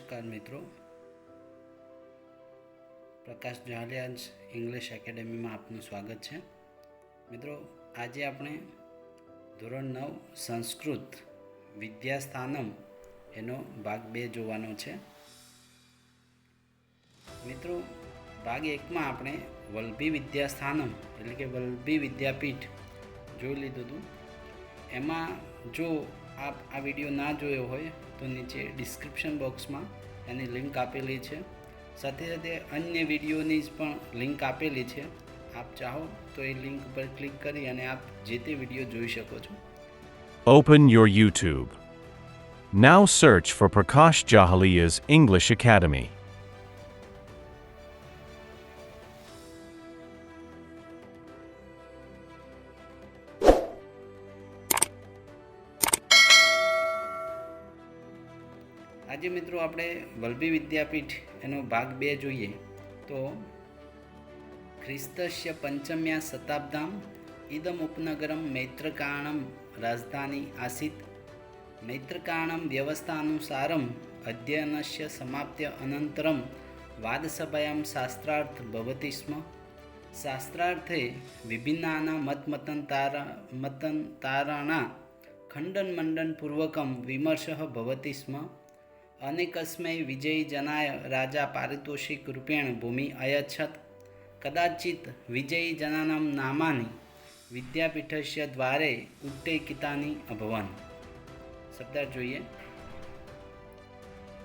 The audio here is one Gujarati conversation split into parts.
નમસ્કાર મિત્રો. પ્રકાશ જાલિયાજ ઇંગ્લિશ એકેડેમીમાં આપનું સ્વાગત છે. મિત્રો, આજે આપણે ધોરણ નવ સંસ્કૃત વિદ્યાસ્થાનમ એનો ભાગ બે જોવાનો છે. મિત્રો, ભાગ એકમાં આપણે વલ્લભી વિદ્યાસ્થાનમ એટલે કે વલ્લભી વિદ્યાપીઠ જોઈ લીધું હતું. એમાં જો આપ આ વીડિયો ના જોયો હોય તો નીચે ડિસ્ક્રિપ્શન બોક્સમાં એની લિંક આપેલી છે સાથે સાથે અન્ય વિડીયોની પણ લિંક આપેલી છે આપ ચાહો તો એ લિંક પર ક્લિક કરી અને આપ જે તે વીડિયો જોઈ શકો છો Open your YouTube. Now search for Prakash Jahalia's English Academy. આજે મિત્રો આપણે વલ્લભી વિદ્યાપીઠ એનો ભાગ બે જોઈએ. તો ખ્રિસ્તસ્ય પંચમ્યા શતાબ્દામ ઇદમ ઉપનગરમ મૈત્રકાણમ રાજધાની આસીત. મૈત્રકાણમ વ્યવસ્થાનુસારમ અધ્યયનસ્ય સમાપ્ત્ય અનંતરમ વાદસભાયામ શાસ્ત્રાર્થ ભવતી સ્મ. શાસ્ત્રાર્થે વિભિન્નાના મતમતંતારા, મતંતારાણા ખંડન મંડન પૂર્વકમ વિમર્શ ભવતી સ્મ. અનેકસ્મૈ વિજયી જનાય રાજા પારિતોષિક રૂપેણ ભૂમિ અયચ્છત. કદાચિત વિજયી જનાનામ નામાની વિદ્યાપીઠસ્ય દ્વારે ઉટ્ટેકિતાની અભવન. શબ્દાર્થ જોઈએ.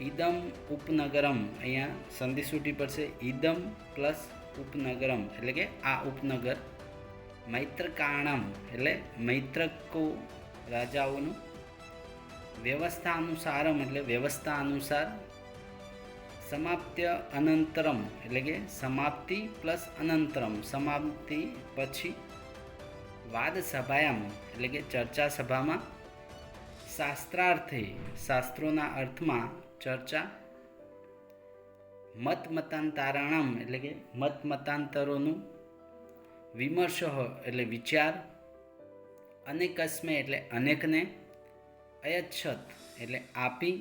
ઈદમ ઉપનગરમ, અહીંયા સંધિ સૂટી પડશે. ઈદમ પ્લસ ઉપનગરમ, એટલે કે આ ઉપનગર. મૈત્રકાણમ, એટલે મૈત્રકો રાજાઓનું વ્યવસ્થા અનુસારમ એટલે વ્યવસ્થા અનુસાર સમાપ્ત્ય અનંતરમ એટલે કે સમાપ્તિ પ્લસ અનંતરમ. સમાપ્તિ પછી વાદ સભાયામ એટલે કે ચર્ચા સભામાં શાસ્ત્રાર્થે, શાસ્ત્રોના અર્થમાં ચર્ચા મત મતાંતરાણમ એટલે કે મત મતાંતરોનું વિમર્શ એટલે વિચાર, અનેકસ્મે એટલે અનેકને અયચ્છત એટલે આપી,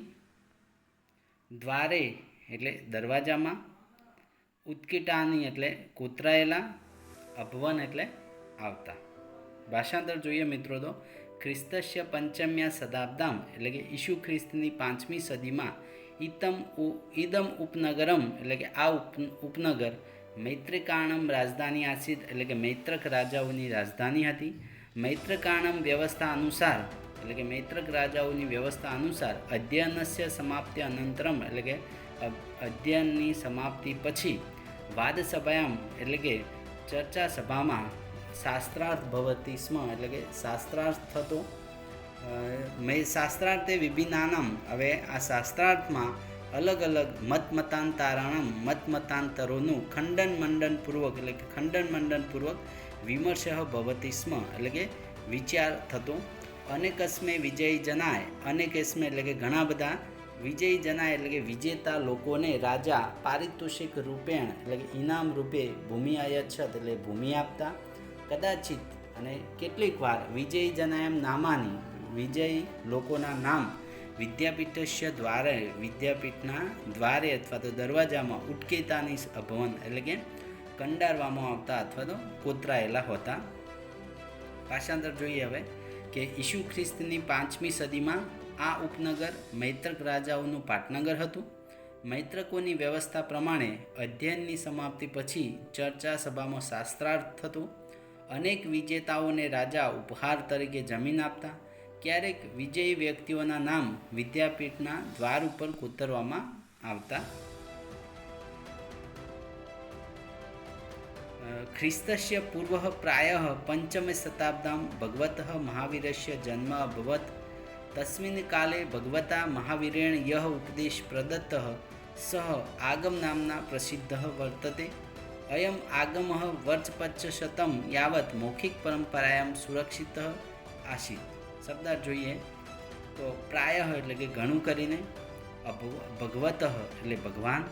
દ્વારે, એટલે દરવાજામાં ઉત્કીટાની એટલે કોતરાયેલા, અભવન, એટલે આવતા. ભાષાંતર જોઈએ મિત્રો તો, ખ્રિસ્તસ્ય પંચમ્યા શતાબ્દામ એટલે કે ઈસુ ખ્રિસ્તની પાંચમી સદીમાં ઇતમ ઈદમ ઉપનગરમ, એટલે કે આ ઉપ, ઉપનગર મૈત્રકાણમ રાજધાની આસિત, એટલે કે મૈત્રક રાજાઓની રાજધાની હતી. મૈત્રકાણમ વ્યવસ્થા અનુસાર એટલે કે મૈત્રક રાજાઓની વ્યવસ્થા અનુસાર અધ્યયનસ્ય સમાપ્તિ અનંતરમ, એટલે કે અધ્યયનની સમાપ્તિ પછી વાદસભાયામ, એટલે કે ચર્ચા સભામાં શાસ્ત્રાર્થ ભવતી સ્મ, એટલે કે શાસ્ત્રાર્થ થતો મેં, શાસ્ત્રાર્થે વિભિન્નાનમ. હવે આ શાસ્ત્રાર્થમાં અલગ અલગ મતમતાંતારણમ, મતમતાંતરોનું ખંડન મંડન પૂર્વક એટલે કે ખંડન મંડન પૂર્વક વિમર્શ ભવતી સ્મ, એટલે કે વિચાર થતો અનેકસ્મે વિજયી જનાય. અનેકસ્મે એટલે કે ઘણા બધા. વિજયી જનાય એટલે કે વિજેતા લોકોને રાજા પારિતોષિક રૂપેણ એટલે કે ઇનામ રૂપે ભૂમિ અયચ્છત એટલે ભૂમિ આપતા. કદાચિત અને કેટલીક વાર વિજયી જનાયમ નામાની વિજયી લોકોના નામ વિદ્યાપીઠસ્ય દ્વારે વિદ્યાપીઠના દ્વારે અથવા તો દરવાજામાં ઉટકેતાની અભવન એટલે કે કંડારવામાં આવતા અથવા તો કોતરાયેલા હોતા. ભાષાંતર જોઈએ હવે. કે ઈસુ ખ્રિસ્તની પાંચમી સદીમાં આ ઉપનગર મૈત્રક રાજાઓનું પાટનગર હતું. મૈત્રકોની વ્યવસ્થા પ્રમાણે અધ્યયનની સમાપ્તિ પછી ચર્ચા સભામાં શાસ્ત્રાર્થ થતો. અનેક વિજેતાઓને રાજા ઉપહાર તરીકે જમીન આપતા. ક્યારેક વિજયી વ્યક્તિઓના નામ વિદ્યાપીઠના દ્વાર ઉપર કોતરવામાં આવતા. ખ્રિસ્તસ્ય પૂર્વः प्रायः पञ्चमे शताब्दां भगवतः महावीरस्य जन्म अभवत् तस्मिन् काले भगवता महावीरेण यः उपदेश प्रदत्तः सः आगमनाम्ना प्रसिद्धः वर्तते अयम् आगमः वर्षपञ्चशतं यावत् मौखिकपरम्परायां सुरक्षितः આશિત શબ્દાર્થ જોઈએ તો પ્રાય એટલે કે ઘણું કરીને અભવ ભગવત એટલે ભગવાન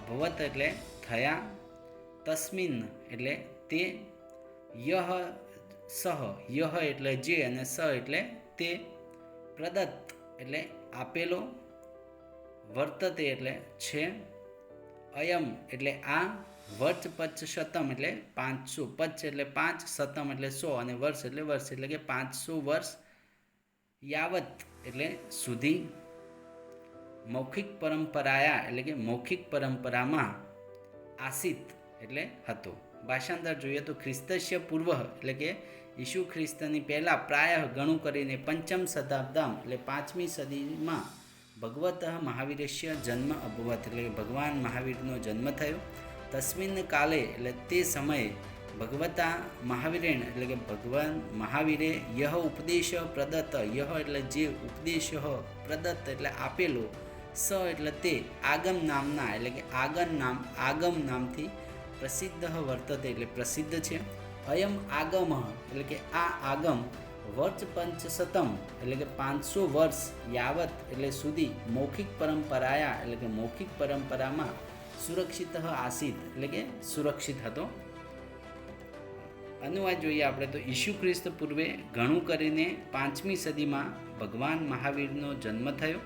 અભવત એટલે થયા તસ્મિન એટલે તે યહ સહ, યહ એટલે જે અને સ એટલે તે પ્રદત્ત એટલે આપેલો, વર્તતે એટલે છે, અયમ એટલે આ વર્ચ પચ શતમ એટલે પાંચસો પચ એટલે પાંચ શતમ એટલે સો અને વર્ષ એટલે વર્ષ, એટલે કે પાંચસો વર્ષ યાવત એટલે સુધી મૌખિક પરંપરાયા એટલે કે મૌખિક પરંપરામાં આસિત એટલે હતો. ભાષાંતર જોઈએ તો ખ્રિસ્તસ્ય પૂર્વ એટલે કે ઈસુ ખ્રિસ્તની પહેલાં પ્રાય ઘણું કરીને પંચમ શતાબ્દામ એટલે પાંચમી સદીમાં ભગવત મહાવીરસ્ય જન્મ અભવત એટલે ભગવાન મહાવીરનો જન્મ થયો. તસ્મિન કાલે એટલે તે સમયે ભગવતા મહાવીરેણ એટલે કે ભગવાન મહાવીરે યહ ઉપદેશ પ્રદત્ત, યહ એટલે જે ઉપદેશ પ્રદત્ત એટલે આપેલો, સ એટલે તે આગમ નામના એટલે કે આગમ નામ, આગમ નામથી પ્રસિદ્ધ વર્તતે એટલે પ્રસિદ્ધ છે. અયમ આગમ, એટલે કે આ આગમ વર્ષ પંચશતમ, એટલે કે પાંચસો વર્ષ યાવત એટલે સુધી મૌખિક પરંપરાયા, એટલે કે મૌખિક પરંપરામાં સુરક્ષિત આસિત, એટલે કે સુરક્ષિત હતો. અનુવાદ જોઈએ આપણે તો ઈસુ ખ્રિસ્ત પૂર્વે ઘણું કરીને પાંચમી સદીમાં ભગવાન મહાવીરનો જન્મ થયો.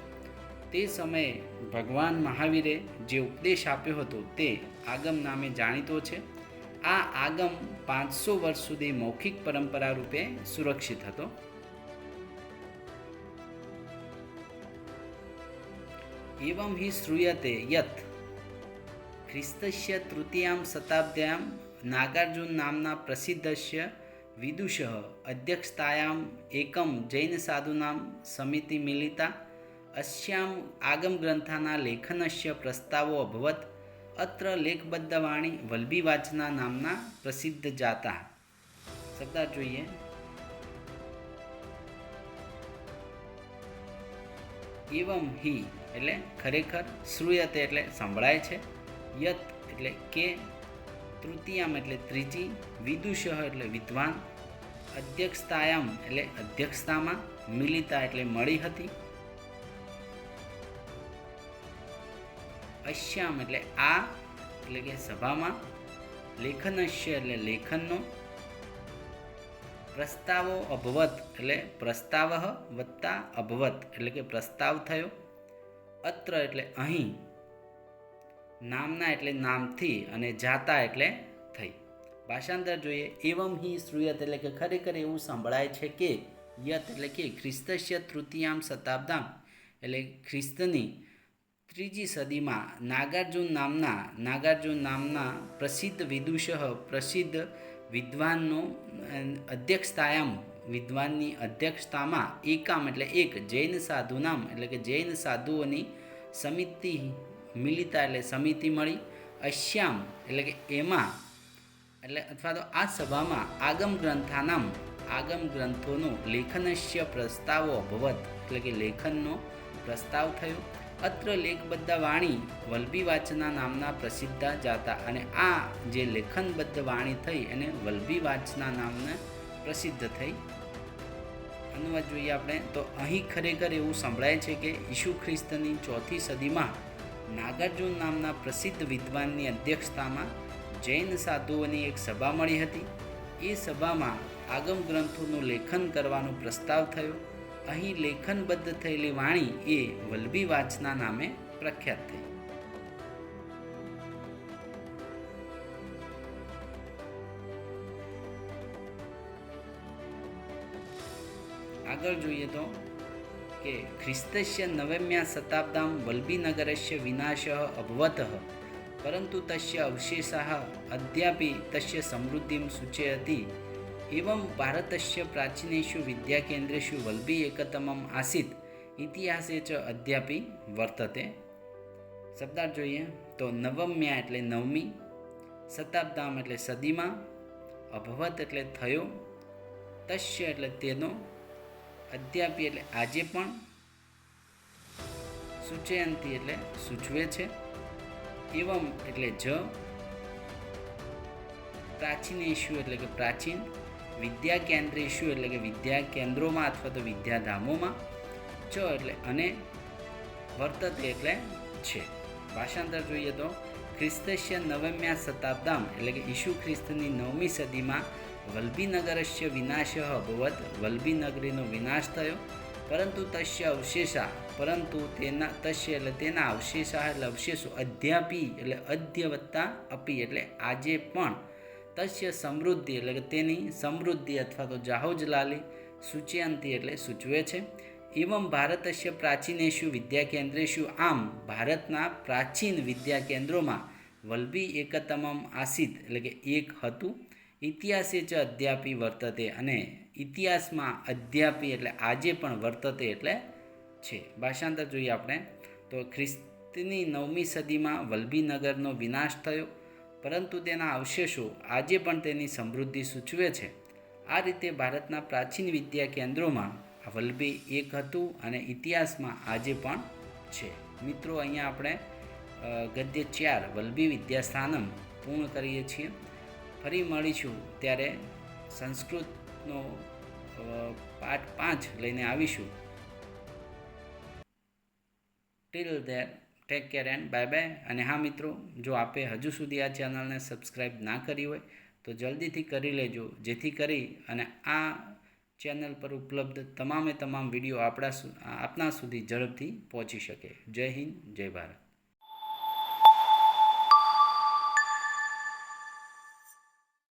તે સમયે ભગવાન મહાવીરે જે ઉપદેશ આપ્યો હતો તે આગમ નામે જાણીતો છે. આ આગમ પાંચસો વર્ષ સુધી મૌખિક પરંપરા રૂપે સુરક્ષિત હતો. એવમ હિ શ્રૂયતે યત. ખ્રિસ્તસ્ય તૃતીયામ શતાબ્દ્યામ નાગાર્જુન નામના પ્રસિદ્ધસ્ય વિદુષ અધ્યક્ષતાયામ એકમ જૈન સાધુનામ સમિતિ મિલિતા અસ્યામ આગમ ગ્રંથાના લેખનસ્ય પ્રસ્તાવો અભવત અત્ર લેખબદ્ધવાણી વલ્લભી વાચના નામના પ્રસિદ્ધ જાતા શબ્દાર્થ જોઈએ એવમ હિ એટલે ખરેખર શ્રુયતે એટલે સંભળાય છે યત એટલે કે તૃતીયામ એટલે ત્રીજી વિદુષ એટલે વિદ્વાન અધ્યક્ષતાયામ એટલે અધ્યક્ષતામાં મિલિતા એટલે મળી હતી અશ્યામ એટલે આ, એટલે કે સભામાં. લેખનશ્ય એટલે લેખનનો. પ્રસ્તાવો અભવત એટલે પ્રસ્તાવ વત્તા અભવત એટલે કે પ્રસ્તાવ થયો. અત્ર એટલે અહીં. નામના એટલે નામથી અને જાતા એટલે થઈ. ભાષાંતર જોઈએ. એવમ હિ શ્રુયત એટલે કે ખરેખર એવું સંભળાય છે કે યત એટલે કે ખ્રિસ્તસ્ય તૃતીયામ શતાબ્દામ. એટલે ખ્રિસ્તની ત્રીજી સદીમાં નાગાર્જુન નામના નાગાર્જુન નામના પ્રસિદ્ધ વિદુષ, પ્રસિદ્ધ વિદ્વાનનો અધ્યક્ષતાયામ, વિદ્વાનની અધ્યક્ષતામાં એકામ એટલે એક, જૈન સાધુ નામ એટલે કે જૈન સાધુઓની સમિતિ મિલિતા એટલે સમિતિ મળી. અશ્યામ એટલે કે એમાં, એટલે અથવા તો આ સભામાં આગમ ગ્રંથાનામ, આગમ ગ્રંથોનો લેખનસ્ય પ્રસ્તાવો અભવત એટલે કે લેખનનો પ્રસ્તાવ થયો. અત્ર લેખબદ્ધ વાણી વલ્ભી વાચના નામના પ્રસિદ્ધ જાતા અને આ જે લેખનબદ્ધ વાણી થઈ એને વલ્ભી વાચના નામને પ્રસિદ્ધ થઈ. અનુવાદ જોઈએ આપણે, તો અહીં ખરેખર એવું સંભળાય છે કે ઈસુ ખ્રિસ્તની ચોથી સદીમાં નાગાર્જુન નામના પ્રસિદ્ધ વિદ્વાનની અધ્યક્ષતામાં જૈન સાધુઓની એક સભા મળી હતી. એ સભામાં આગમ ગ્રંથોનું લેખન કરવાનો પ્રસ્તાવ થયો. અહીં લેખનબદ્ધ થયેલી વાણી એ વલ્લભી વાચના નામે પ્રખ્યાત થઈ. આગળ જોઈએ તો કે ખ્રિસ્તસ્ય નવમ્યા શતાબ્દામ વલ્ભીનગરસ્ય વિનાશ અભવત, પરંતુ તસ્ય અવશેષા અદ્યાપી તસ્ય સમૃદ્ધિમ સૂચયति एवं ભારતસ્ય પ્રાચીનેષુ વિદ્યાકેન્દ્રેષુ વલ્ભી એકતમમ આસીત ઇતિહાસે ચ અદ્યાપી વર્તતે શબ્દાર્થ જોઈએ તો નવમ્યા એટલે નવમી શતાબ્દામ એટલે સદીમાં અભવત એટલે થયો તસ્ય એટલે તેનો અદ્યાપી એટલે આજે પણ સૂચયંતી એટલે સૂચવે છે એવમ એટલે જ પ્રાચીનેશુ એટલે કે પ્રાચીન વિદ્યા કેન્દ્રેશુ એટલે કે વિદ્યા કેન્દ્રોમાં અથવા તો વિદ્યાધામોમાં ચ એટલે અને વર્તત એટલે છે. ભાષાંતર જોઈએ તો ખ્રિસ્તસ્ય નવમ્યા શતાબ્દામ એટલે કે ઈસુ ખ્રિસ્તની નવમી સદીમાં વલ્ભીનગરસ્ય વિનાશ અભવત, વલ્ભીનગરીનો વિનાશ થયો. પરંતુ તસ્ય અવશેષા, પરંતુ તેના, તસ્ય એટલે તેના અવશેષા એટલે અવશેષો અધ્યાપી એટલે અધ્ય વત્તા અપી એટલે આજે પણ તસ્ય સમૃદ્ધિ એટલે કે તેની સમૃદ્ધિ અથવા તો જાહોજલાલી સૂચ્યાંતિ એટલે સૂચવે છે. એવમ ભારતસ્ય પ્રાચીનેશુ વિદ્યા કેન્દ્રેશુ આમ ભારતના પ્રાચીન વિદ્યા કેન્દ્રોમાં વલ્ભી એકતમમ આસિત એટલે કે એક હતું. ઇતિહાસે જ અધ્યાપી વર્તતે અને ઇતિહાસમાં અધ્યાપી એટલે આજે પણ વર્તતે એટલે છે. ભાષાંતર જોઈએ આપણે. તો ખ્રિસ્તની નવમી સદીમાં વલ્ભીનગરનો વિનાશ થયો. પરંતુ તેના અવશેષો આજે પણ તેની સમૃદ્ધિ સૂચવે છે. આ રીતે ભારતના પ્રાચીન વિદ્યા કેન્દ્રોમાં આ વલ્ભી એક હતું અને ઇતિહાસમાં આજે પણ છે. મિત્રો, અહીંયા આપણે ગદ્ય ચાર વલ્લભી વિદ્યાસ્થાનમ પૂર્ણ કરીએ છીએ. ફરી મળીશું ત્યારે સંસ્કૃતનો પાઠ પાંચ લઈને આવીશું. Till there take care and bye bye અને હા મિત્રો, જો આપે હજુ સુધી આ ચેનલને સબસ્ક્રાઈબ ના કરી હોય, તો જલ્દીથી કરી લેજો. જેથી કરી અને આ ચેનલ પર ઉપલબ્ધ તમામે તમામ વીડિયો આપણા આપના સુધી ઝડપથી પહોંચી શકે. જય હિન્દ, જય ભારત.